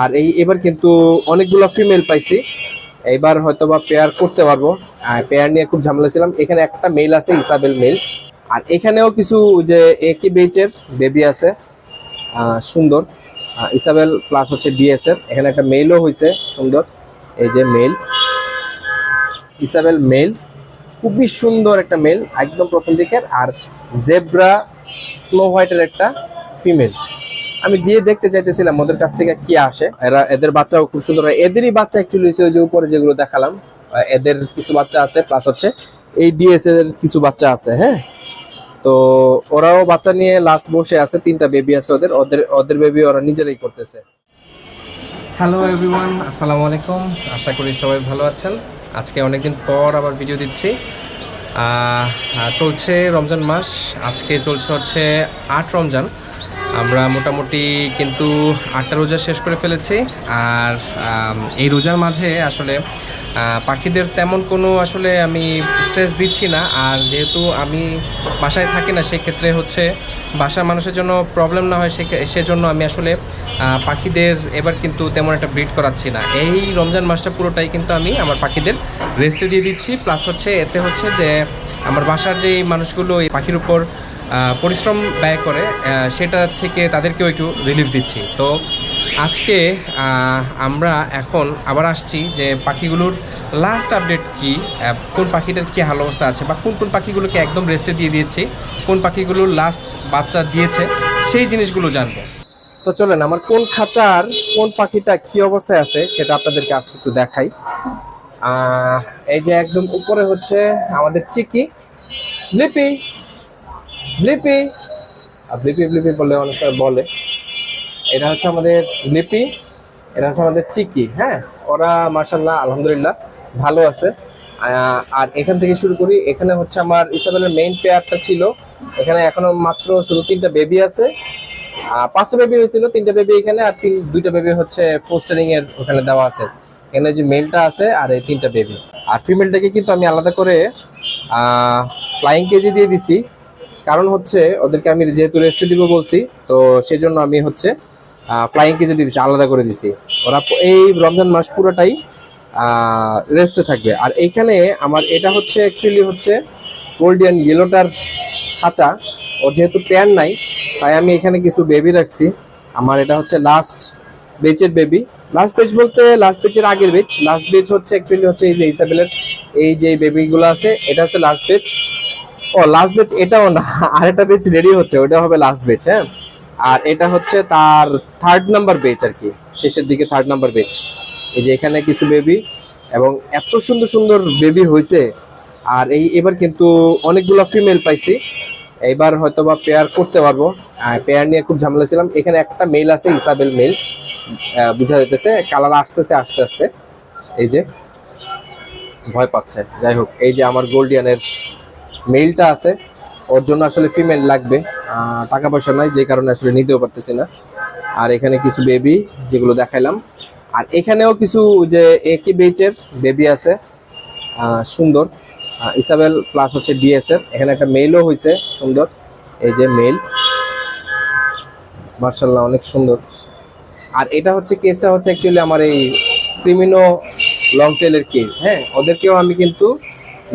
আর এই এবার কিন্তু অনেকগুলো ফিমেল পাইছি। এবার হয়তো বা পেয়ার করতে পারব। পেয়ার নিয়ে খুব ঝামেলা ছিলাম। এখানে একটা মেল আছে ইসাবেল মেল আর এখানেও কিছু যে একই বেচের বেবি আছে সুন্দর। ইসাবেল প্লাস হচ্ছে ডিএস এর। এখানে একটা মেলও হয়েছে সুন্দর। এই যে মেল ইসাবেল মেল খুবই সুন্দর একটা মেল একদম প্রথম দিকের। আর জেব্রা স্নো হোয়াইটের একটা ফিমেল আমি দিয়ে দেখতে চাইতেছিলাম ওদের কাছ থেকে কি আসে। এরা এদের বাচ্চাও খুব সুন্দর হয়। এদেরই বাচ্চা অ্যাকচুয়ালি ওই যে উপরে যেগুলো দেখালাম। এদের কিছু বাচ্চা আছে প্লাস হচ্ছে এই ডিএস এর কিছু বাচ্চা আছে হ্যাঁ? তো ওরাও বাচ্চা নিয়ে লাস্ট বসে আছে, তিনটা বেবি আছে ওদের। ওদের ওদের বেবি ওরা নিজেরাই করতেছে। হ্যালো এভরিওয়ান আসসালামু আলাইকুম। আশা করি সবাই ভালো আছেন। আজকে অনেকদিন পর আবার ভিডিও দিচ্ছি। চলছে রমজান মাস। আজকে চলছে হচ্ছে আট রমজান। আমরা মোটামুটি কিন্তু আটটা রোজা শেষ করে ফেলেছি। আর এই রোজার মাঝে আসলে পাখিদের তেমন কোনো আসলে আমি স্ট্রেস দিচ্ছি না। আর যেহেতু আমি বাসায় থাকি না, সেক্ষেত্রে হচ্ছে বাসার মানুষের জন্য প্রবলেম না হয়, সে- সেজন্য আমি আসলে পাখিদের এবার কিন্তু তেমন একটা ব্রিড করাচ্ছি না। এই রমজান মাসটা পুরোটাই কিন্তু আমি আমার পাখিদের রেস্টে দিয়ে দিচ্ছি। প্লাস হচ্ছে, এতে হচ্ছে যে, আমার বাসার যে মানুষগুলো, এই পাখির উপর পরিশ্রম ব্যয় করে সেটা থেকে তাদেরকেও একটু রিলিফ দিচ্ছি। তো আজকে আমরা এখন আবার আসছি যে পাখিগুলোর লাস্ট আপডেট কি কোন পাখিটার কী হাল অবস্থা আছে, বা কোন কোন পাখিগুলোকে একদম রেস্টে দিয়ে দিয়েছি, কোন পাখিগুলোর লাস্ট বাচ্চা দিয়েছে, সেই জিনিসগুলো জানব। তো চলেন, আমার কোন খাঁচার, কোন পাখিটা কি অবস্থায় আছে, সেটা আপনাদেরকে আজকে একটু দেখাই। এই যে একদম উপরে হচ্ছে আমাদের চিকি, লিপি। লিপি আর লিপি লিপি বলে অনেক বলে। এটা হচ্ছে আমাদের লিপি এটা হচ্ছে আমাদের চিকি হ্যাঁ? ওরা মার্শাল্লাহ আলহামদুলিল্লাহ, ভালো আছে। আর এখান থেকে শুরু করি, এখানে হচ্ছে আমার ইসাবেলের মেইন পেয়ারটা ছিল। এখানে এখনও মাত্র শুধু তিনটা বেবি আছে। পাঁচটা বেবি হয়েছিল, তিনটা বেবি এখানে আর তিন, দুইটা বেবি হচ্ছে পোস্টারিং এর ওখানে দেওয়া আছে। এখানে যে মেলটা আছে আর এই তিনটা বেবি আর ফিমেলটাকে কিন্তু আমি আলাদা করে ফ্লাইং কেজি দিয়ে দিছি। কারণ হচ্ছে ওদেরকে আমি যেহেতু রেস্টে দিব বলছি, তো সেই জন্য আমি হচ্ছে ফ্লাইং কেজি দিয়ে দিচ্ছি আলাদা করে দিছি। ওরা এই রমজান মাস পুরোটাই রেস্টে থাকবে। আর এইখানে আমার এটা হচ্ছে অ্যাকচুয়ালি হচ্ছে গোল্ডিয়ান ইয়েলোটার খাঁচা। ওর যেহেতু প্যান নাই, তাই আমি এখানে কিছু বেবি রাখছি। আমার এটা হচ্ছে লাস্ট বেচের বেবি লাস্ট বেচ বলতে লাস্ট বেচের আগের বেচ লাস্ট বেচ হচ্ছে অ্যাকচুয়ালি হচ্ছে এই যে ইসাবেলের এই যে বেবিগুলো আছে, এটা হচ্ছে লাস্ট বেচ ও লাস্ট বেচ এটাও না, আরেকটা বেচ রেডি হচ্ছে ওটা হবে লাস্ট বেচ হ্যাঁ? আর এটা হচ্ছে তার থার্ড নাম্বার বেচ আর কি, শেষের দিকে থার্ড নাম্বার বেচ এই যে এখানে কিছু বেবি এবং এত সুন্দর সুন্দর বেবি হয়েছে আর এই এবার কিন্তু অনেকগুলো ফিমেল পাইছি। এইবার হয়তো বা পেয়ার করতে পারব। পেয়ার নিয়ে খুব ঝামেলা ছিলাম। এখানে একটা মেল আছে ইসাবেল মেল বুঝা যেতেছে কালার আসতেছে, আস্তে আস্তে। এই যে, ভয় পাচ্ছে। যাই হোক, এই যে আমার গোল্ডিয়ানের মেইলটা আছে, ওর জন্য আসলে ফিমেল লাগবে। টাকা পয়সা নাই, যে কারণে আসলে নিতেও পারতেছি না। আর এখানে কিছু বেবি যেগুলো দেখাইলাম। আর এখানেও কিছু যে একই বেচের বেবি আছে। সুন্দর। ইসাবেল প্লাস হচ্ছে ডিএস এর। এখানে একটা মেলও হয়েছে সুন্দর। এই যে মেইল মার্শাল্লাহ অনেক সুন্দর। আর এটা হচ্ছে কেসটা হচ্ছে অ্যাকচুয়ালি আমার এই ক্রিমিনো লং টেলের কেস হ্যাঁ ওদেরকেও আমি কিন্তু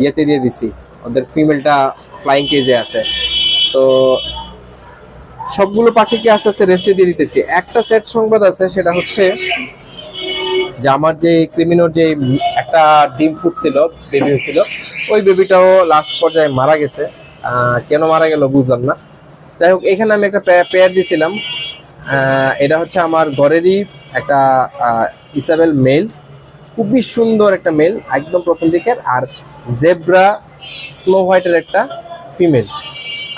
ইয়েতে দিয়ে দিছি। ওদের ফিমেলটা ফ্লাইং কেজে আছে। তো সবগুলো পাখিকে আস্তে আস্তে রেস্টে দিয়ে দিতেছি। একটা সেট সংবাদ আছে, সেটা হচ্ছে যে আমার যে ক্রিমিনোর যে একটা ডিম ফুটছিল বেবি হয়েছিল ওই বেবিটাও লাস্ট পর্যায়ে মারা গেছে। কেন মারা গেল বুঝলাম না। যাই হোক, এখানে আমি একটা পেয়ার দিয়েছিলাম এটা হচ্ছে আমার ঘরেরই একটা ইসাবেল মেল খুবই সুন্দর একটা মেল একদম প্রথম দিকের। আর জেব্রা স্নো হোয়াইটের একটা ফিমেল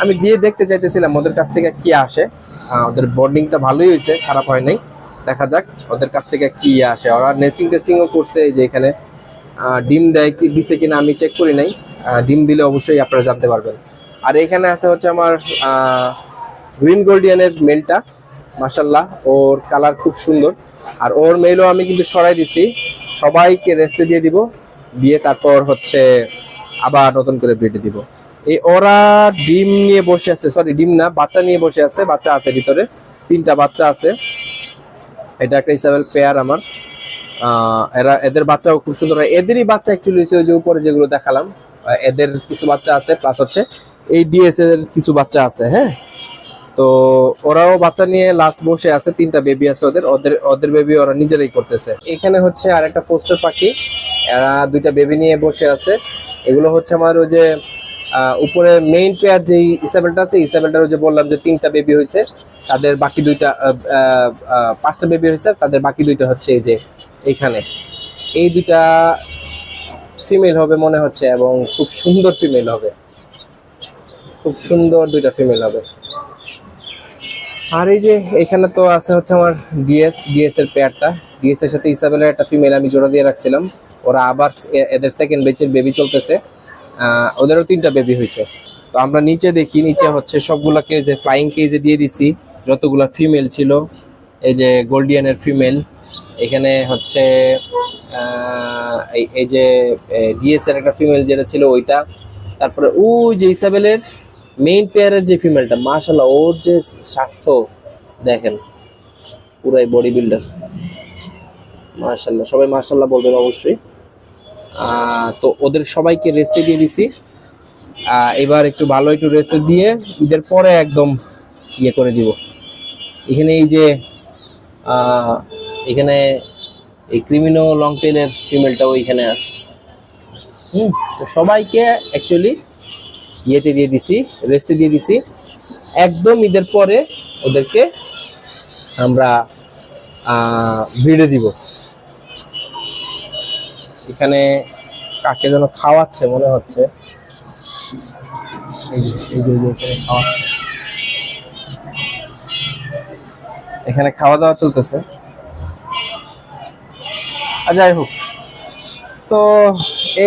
আমি দিয়ে দেখতে চাইতেছিলাম ওদের কাছ থেকে কি আসে। ওদের বন্ডিংটা ভালোই হয়েছে, খারাপ হয় নাই। দেখা যাক ওদের কাছ থেকে কি আসে। ওরা নেস্টিং টেস্টিংও করছে এই যে এখানে। ডিম দেয় কি, দিছে কিনা আমি চেক করি নাই। ডিম দিলে অবশ্যই আপনারা জানতে পারবেন। আর এখানে আছে হচ্ছে আমার গ্রিন গোল্ডিয়ানের মেলটা মাসাল্লাহ ওর কালার খুব সুন্দর। আর ওর মেলও আমি কিন্তু সরাই দিছি। সবাইকে রেস্টে দিয়ে দিব। দিয়ে তারপর হচ্ছে আবার নতুন করে ব্রিডে দিব। এই ওরা ডিম নিয়ে বসে আছে সরি ডিম না, বাচ্চা নিয়ে বসে আছে, বাচ্চা আছে ভিতরে, তিনটা বাচ্চা আছে। এটা একটা ইসাবেল পেয়ার আমার। এরা, এদের বাচ্চাও খুব সুন্দর হয়। এদেরই বাচ্চা অ্যাকচুয়ালি ওই যে উপরে যেগুলো দেখালাম। এদের কিছু বাচ্চা আছে প্লাস হচ্ছে এই ডিএস এর কিছু বাচ্চা আছে হ্যাঁ? তো ওরাও বাচ্চা নিয়ে লাস্ট বসে আছে, তিনটা বেবি আছে ওদের ওদের ওদের বেবি ওরা নিজেরাই করতেছে। এখানে হচ্ছে আর একটা পোস্টার পাখি, এরা দুইটা বেবি নিয়ে বসে আছে। এগুলো হচ্ছে আমার ওই যে উপরে মেইন পেয়ার যে ইসাবেলটা আছে ইসাবেলটার যে বললাম যে তিনটা বেবি হয়েছে, তাদের বাকি দুইটা পাঁচটা বেবি হয়েছে, তাদের বাকি দুইটা হচ্ছে এই যে এইখানে এই দুইটা ফিমেল হবে মনে হচ্ছে, এবং খুব সুন্দর ফিমেল হবে। খুব সুন্দর দুইটা ফিমেল হবে। আর এই যে এখানে তো আছে হচ্ছে আমার ডিএস ডিএস এর পেয়ারটা ডিএস এর সাথে ইসাবেলের একটা ফিমেল আমি জোড়া দিয়ে রাখছিলাম। ওরা আবার এদের সেকেন্ড বেচের বেবি চলতেছে। ওদেরও তিনটা বেবি হয়েছে তো আমরা নিচে দেখি, নিচে হচ্ছে সবগুলাকে যে ফ্লাইং কেজে দিয়ে দিছি। যতগুলা ফিমেল ছিল, এই যে গোল্ডিয়ানের ফিমেল এখানে হচ্ছে এই যে ডিএস এর একটা ফিমেল যেটা ছিল ওইটা। তারপরে ওই যে ইসাবেলের মেইন পেয়ারের যে ফিমেলটা মাশাল্লাহ ওর যে স্বাস্থ্য, দেখেন, পুরাই বডি বিল্ডার মাশাল্লাহ সবাই মাশাল্লাহ বলবেন অবশ্যই। তো ওদের সবাইকে রেস্টে দিয়ে দিছি। এবার একটু ভালো একটু রেস্টে দিয়ে ঈদের পরে একদম ইয়ে করে দিব। এখানে এই যে এখানে এই ক্রিমিনো লং টেলের ফিমেলটাও এখানে আছে। হুম, তো সবাইকে অ্যাকচুয়ালি ইয়েতে দিয়ে দিছি রেস্টে দিয়ে দিছি। একদম ঈদের পরে ওদেরকে আমরা ভিড়ে দিব। এখানে কাকে যেন খাওয়াচ্ছে মনে হচ্ছে। এখানে খাওয়া দাওয়া চলতেছে। যাই হোক। তো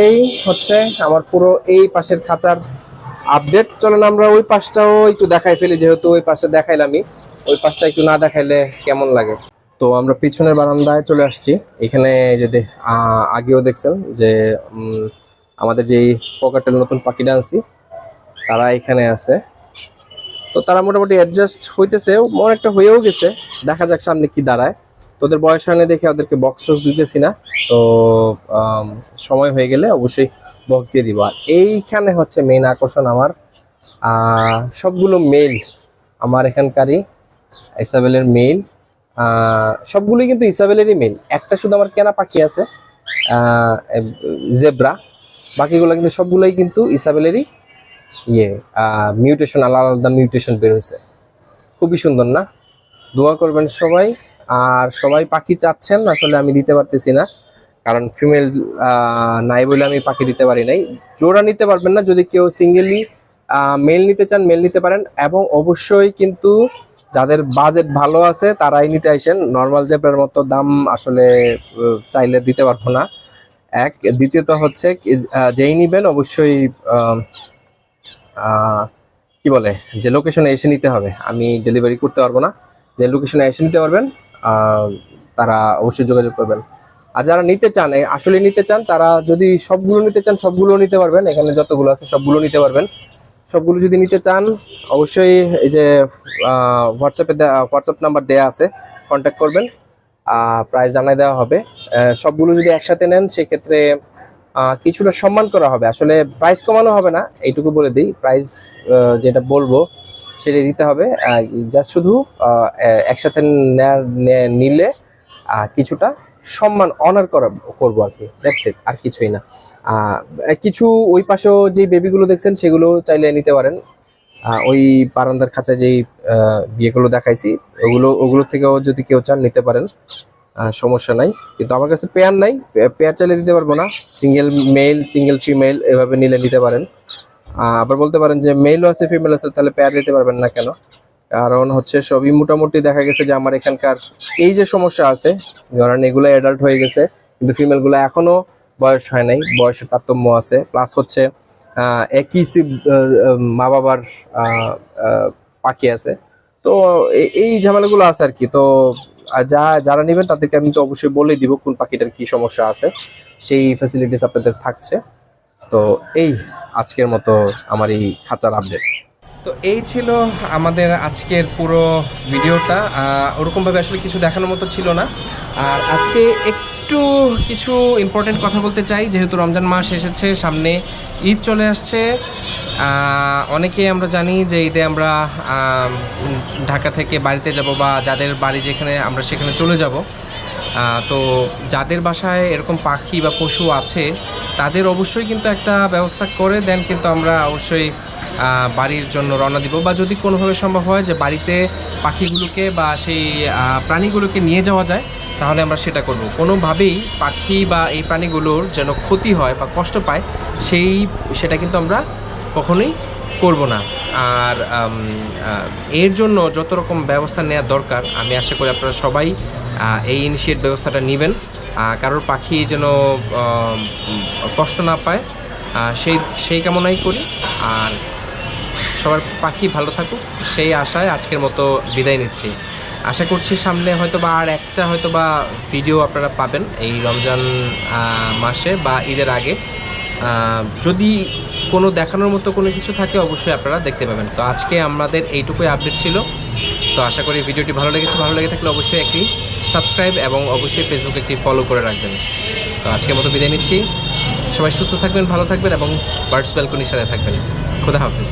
এই হচ্ছে আমার পুরো এই পাশের খাঁচার আপডেট চলেন আমরা ওই পাশটাও একটু দেখাই ফেলি, যেহেতু ওই পাশটা দেখাইলামই। ওই পাশটা একটু না দেখাইলে কেমন লাগে? তো আমরা পিছনের বারান্দায় চলে আসছি। এখানে যে আগেও দেখছেন যে আমাদের যেই পকেটের নতুন পাখিটা আনছি, তারা এখানে আছে। তো তারা মোটামুটি অ্যাডজাস্ট হইতেছে অনেকটা হয়েও গেছে। দেখা যাক সামনে কি দাঁড়ায়। তোদের বয়স হয় দেখে ওদেরকে বক্স দিতেছি না। তো সময় হয়ে গেলে অবশ্যই বক্স দিয়ে দিব। আর এইখানে হচ্ছে মেইন আকর্ষণ আমার সবগুলো মেল আমার এখানকারই ইসাবেলের মেল সবগুলোই কিন্তু ইসাবেলেরই মেল একটা শুধু আমার কেনা পাখি আছে জেব্রা বাকিগুলো কিন্তু সবগুলোই কিন্তু ইসাবেলেরই ইয়ে মিউটেশন আলাদা আলাদা মিউটেশন বের হয়েছে। খুবই সুন্দর না? দোয়া করবেন সবাই। আর সবাই পাখি চাচ্ছেন, আসলে আমি দিতে পারতেছি না। কারণ ফিমেল নাই বলে আমি পাখি দিতে পারি নাই। জোড়া নিতে পারবেন না, যদি কেউ সিঙ্গেলি মেল নিতে চান মেল নিতে পারেন। এবং অবশ্যই কিন্তু যাদের বাজেট ভালো আছে, তারাই নিতে আসেন। নর্মাল জেব্রার মতো দাম আসলে চাইলে দিতে পারব না। এক, দ্বিতীয়ত হচ্ছে যেই নিবেন অবশ্যই কি বলে, যে লোকেশনে এসে নিতে হবে। আমি ডেলিভারি করতে পারব না। যে লোকেশনে এসে নিতে পারবেন তারা অবশ্যই যোগাযোগ করবেন। আর যারা নিতে চান আসলে নিতে চান, তারা যদি সবগুলো নিতে চান সবগুলো নিতে পারবেন। এখানে যতগুলো আছে, সবগুলো নিতে পারবেন। সবগুলো যদি নিতে চান, অবশ্যই এই যে হোয়াটসঅ্যাপে হোয়াটসঅ্যাপ নাম্বার দেয়া আছে কন্ট্যাক্ট করবেন। প্রাইস জানাই দেওয়া হবে। সবগুলো যদি একসাথে নেন, সেক্ষেত্রে কিছুটা সম্মান করা হবে। আসলে প্রাইস কমানো হবে না, এইটুকু বলে দিই। প্রাইস যেটা বলব, সেটাই দিতে হবে। জাস্ট শুধু একসাথে নিলে কিছুটা সম্মান অনার করা করব আর কি। দ্যাটস আর কিছুই না। কিছু ওই পাশেও যে বেবিগুলো দেখছেন, সেগুলো চাইলে নিতে পারেন। ওই বারান্দার খাঁচায় যেই বিয়েগুলো দেখাইছি, ওগুলো ওগুলো থেকেও যদি কেউ চান নিতে পারেন। সমস্যা নাই। কিন্তু আমার কাছে পেয়ার নাই। পেয়ার চাইলে দিতে পারব না। সিঙ্গেল মেল সিঙ্গেল ফিমেল এভাবে নিলে নিতে পারেন। আবার বলতে পারেন যে মেলও আছে ফিমেল আছে, তাহলে পেয়ার দিতে পারবেন না কেন? কারণ হচ্ছে সবই মোটামুটি দেখা গেছে যে আমার এখানকার এই যে সমস্যা আছে ধরেন এগুলো অ্যাডাল্ট হয়ে গেছে কিন্তু ফিমেলগুলো এখনও বয়স হয় নাই বয়সের তারতম্য আছে। প্লাস হচ্ছে একই সি- আহ, আহ, মা বাবার পাখি আছে। তো এই ঝামেলাগুলো আছে আর কি। তো যা যারা নেবেন তাদেরকে আমি তো অবশ্যই বলে দিব কোন পাখিটার কি সমস্যা আছে। সেই ফ্যাসিলিটিস আপনাদের থাকছে। তো এই আজকের মতো আমার এই খাঁচার আপডেট তো এই ছিল আমাদের আজকের পুরো ভিডিওটা। ওরকমভাবে আসলে কিছু দেখানোর মতো ছিল না। আর আজকে একটু কিছু ইম্পর্টেন্ট কথা বলতে চাই, যেহেতু রমজান মাস এসেছে, সামনে ঈদ চলে আসছে। অনেকে আমরা জানি যে ঈদে আমরা ঢাকা থেকে বাড়িতে যাব বা যাদের বাড়ি যেখানে আমরা সেখানে চলে যাব। তো যাদের বাসায় এরকম পাখি বা পশু আছে, তাদের অবশ্যই কিন্তু একটা ব্যবস্থা করে দেন, কিন্তু আমরা অবশ্যই বাড়ির জন্য রওনা দিব। বা যদি কোনোভাবে সম্ভব হয় যে বাড়িতে পাখিগুলোকে বা সেই প্রাণীগুলোকে নিয়ে যাওয়া যায়, তাহলে আমরা সেটা করব। কোনোভাবেই পাখি বা এই প্রাণীগুলোর যেন ক্ষতি হয় বা কষ্ট পায়, সেই, সেটা কিন্তু আমরা কখনোই করব না। আর এর জন্য যত রকম ব্যবস্থা নেওয়া দরকার, আমি আশা করি আপনারা সবাই এই ইনিশিয়েট ব্যবস্থাটা নেবেন। কারোর পাখি যেন কষ্ট না পায় সেই সেই কামনাই করি। আর সবার পাখি ভালো থাকুক, সেই আশায় আজকের মতো বিদায় নিচ্ছি। আশা করছি সামনে হয়তো বা আর একটা হয়তো বা ভিডিও আপনারা পাবেন এই রমজান মাসে বা ঈদের আগে। যদি কোনো দেখানোর মতো কোনো কিছু থাকে অবশ্যই আপনারা দেখতে পাবেন। তো আজকে আমাদের এইটুকুই আপডেট ছিল। তো আশা করি ভিডিওটি ভালো লেগেছে। ভালো লেগে থাকলে অবশ্যই একটি সাবস্ক্রাইব এবং অবশ্যই ফেসবুকে একটি ফলো করে রাখবেন। তো আজকের মতো বিদায় নিচ্ছি। সবাই সুস্থ থাকবেন, ভালো থাকবেন এবং বার্ডস ব্যালকনির সাথে থাকবেন। খুদা হাফিজ।